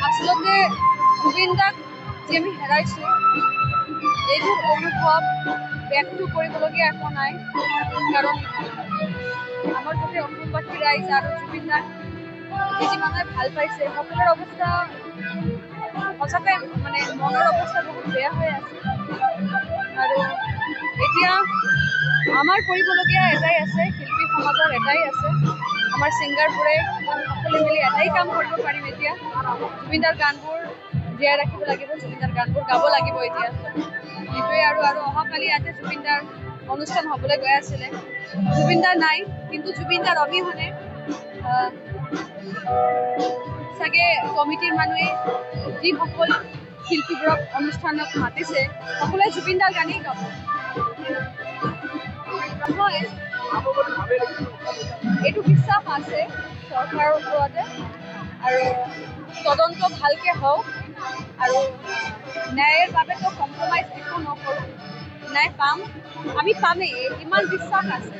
আচলতে জুবিন দাক যে আমি হেৰাইছোঁ এইটো অনুভৱ ব্যক্ত কৰিবলগীয়া একো নাই কাৰণ আমাৰ গোটেই অসমবাসী ৰাইজ আৰু জুবিন দাক যি যি মানুহে ভালো পাইছে। সকলোৰে অৱস্থা সঁচাকৈ মানে মনৰ অৱস্থা বহুত বেয়া হৈ আছে। আৰু এতিয়া আমাৰ কৰিবলগীয়া এটাই আছে আমাৰ ছিংগাৰবোৰে আমি সকলোৱে মিলি এটাই কাম কৰিব পাৰিম এতিয়া। জুবিনদাৰ গানবোৰ জীয়াই ৰাখিব লাগিব জুবিনদাৰ গানবোৰ গাব লাগিব এতিয়া। সেইটোৱে আৰু আৰু অহাকালি ইয়াতে জুবিনদাৰ অনুষ্ঠান হ'বলৈ গৈ আছিলে। জুবিনদাৰ নাই কিন্তু জুবিনদাৰ অবিহনে চাগে কমিটিৰ মানুহে যিসকল শিল্পীবোৰক অনুষ্ঠানত মাতিছে সকলোৱে জুবিনদাৰ গানেই গাব। নহয় এইটো বিশ্বাস আছে চৰকাৰৰ ওপৰতে আৰু তদন্ত ভালকে হওক আৰু ন্যায়ৰ বাবেতো কম্প্ৰমাইজ একো নকৰোঁ। ন্যায় পাম। আমি পামেই। ইমান বিশ্বাস আছে।